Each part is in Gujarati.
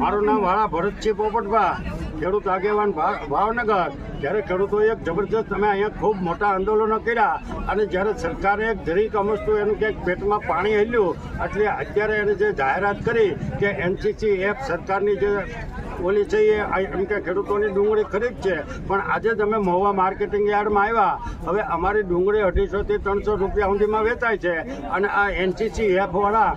મારું નામ વાળા ભરતસિંહ પોપટભા. ખેડૂત આગેવાન ભાવનગર. જ્યારે ખેડૂતોએ એક જબરજસ્ત અમે અહીંયા ખૂબ મોટા આંદોલનો કર્યા અને જ્યારે સરકારે એક જરીક અમસ્તુ એનું ક્યાંક પેટમાં પાણી હેલ્યું, એટલે અત્યારે એને જે જાહેરાત કરી કે એનસીસી એપ સરકારની જે ઓલી છે એ એમ કે ખેડૂતોની ડુંગળી ખરીદ છે. પણ આજે તમે મહુવા માર્કેટિંગ યાર્ડમાં આવ્યા. હવે અમારી ડુંગળી અઢીસોથી ત્રણસો રૂપિયા સુધીમાં વેચાય છે. અને આ એનસીસી એપવાળા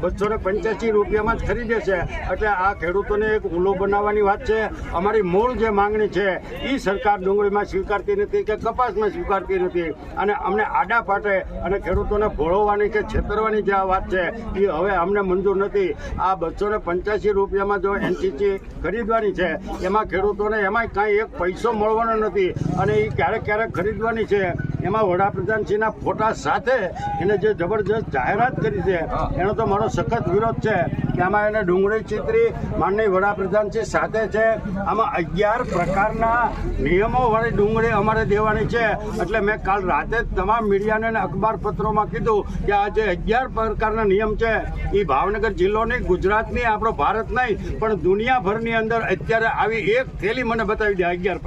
બસો ને પંચ્યાસી રૂપિયામાં જ ખરીદે છે. એટલે આ ખેડૂતોને એક ઊલો બનાવવાની વાત છે. અમારી મૂળ જે માંગણી છે એ સરકાર ડુંગળીમાં સ્વીકારતી નથી કે કપાસમાં સ્વીકારતી નથી. અને અમને આડા પાટે અને ખેડૂતોને ભોળવવાની કે છેતરવાની જે આ વાત છે એ હવે અમને મંજૂર નથી. આ બસો ને પંચ્યાસી રૂપિયામાં જો એનસીસી ખરીદવાની છે. એમાં ખેડૂતોને એમાંય કાંઈ એક પૈસો મળવાનો નથી. અને એ ક્યારેક ક્યારેક ખરીદવાની છે. એમાં વડાપ્રધાનશ્રીના ફોટા સાથે એને જે જબરજસ્ત જાહેરાત કરી છે એનો તો મારો સખત વિરોધ છે કે આમાં એને ડુંગળી ચિત્રી માનનીય વડાપ્રધાનશ્રી સાથે છે. આમાં અગિયાર પ્રકારના નિયમો વાળી ડુંગળી અમારે દેવાની છે. એટલે મેં કાલ રાતે જ તમામ મીડિયાને અને અખબાર પત્રોમાં કીધું કે આ જે અગિયાર પ્રકારના નિયમ છે એ ભાવનગર જિલ્લો નહીં ગુજરાતની આપણો ભારત નહીં પણ દુનિયાભરની અંદર અત્યારે આવી એક થેલી મને બતાવી દે અગિયાર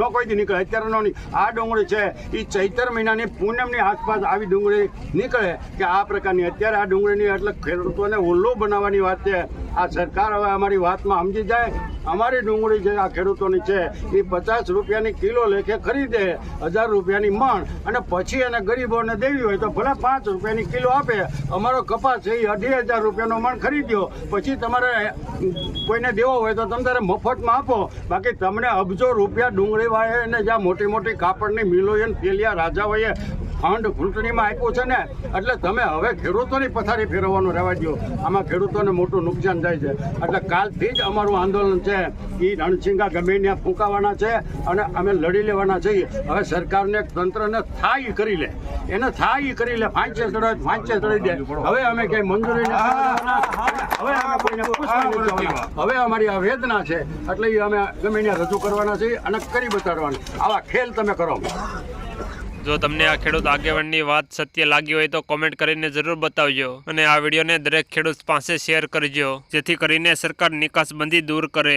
નો કોઈ દી નીકળે અત્યારે નો નહીં. આ ડુંગળી છે એ ચૈતર મહિનાની પૂનમની આસપાસ આવી ડુંગળી નીકળે કે આ પ્રકારની. અત્યારે આ ડુંગળીની એટલે ખેડૂતોને ઓલ્લો બનાવવાની વાત છે. આ સરકાર હવે અમારી વાતમાં સમજી જાય. અમારી ડુંગળી જે આ ખેડૂતોની છે, એ પચાસ રૂપિયાની કિલો લેખે ખરીદે, હજાર રૂપિયાની મણ અને પછી એને ગરીબોને દેવી હોય તો ભલે પાંચ રૂપિયાની કિલો આપે. અમારો કપાસ એ અઢી હજાર રૂપિયાનો મણ ખરીદ્યો. પછી તમારે કોઈને દેવો હોય તો તમે તારે મફતમાં આપો. બાકી તમને અબજો રૂપિયા ડુંગળી અને જ્યાં મોટી મોટી કાપડની મિલો એને પેલિયા રાજાઓએ ફંડ ચૂંટણીમાં આપ્યું છે ને એટલે તમે હવે ખેડૂતોની પથારી ફેરવવાનું રહેવા દો આમાં ખેડૂતોને મોટું નુકસાન થાય છે. એટલે કાલથી જ અમારું આંદોલન છે. એ રણસિંગા ગમે ત્યાં ફૂંકાવાના છે અને અમે લડી લેવાના છીએ હવે સરકારને તંત્રને થાય કરી લે. એને થાય કરી લે. ફાંચે ચડાવે ફાંચે ચડાવી દે. હવે અમે કઈ મંજૂરી હવે અમે કોઈને. હવે અમારી આ વેદના છે. એટલે એ અમે ગમે ત્યાં રજૂ કરવાના છીએ અને કરી બતાડવાના. આવા ખેલ તમે કરો. જો તમને આ ખેડૂત આગેવાનની વાત સત્ય લાગી હોય તો કોમેન્ટ કરીને જરૂર બતાવજો. અને આ વિડીયોને દરેક ખેડૂત પાસે શેર કરજો, જેથી કરીને સરકાર નિકાસબંધી દૂર કરે.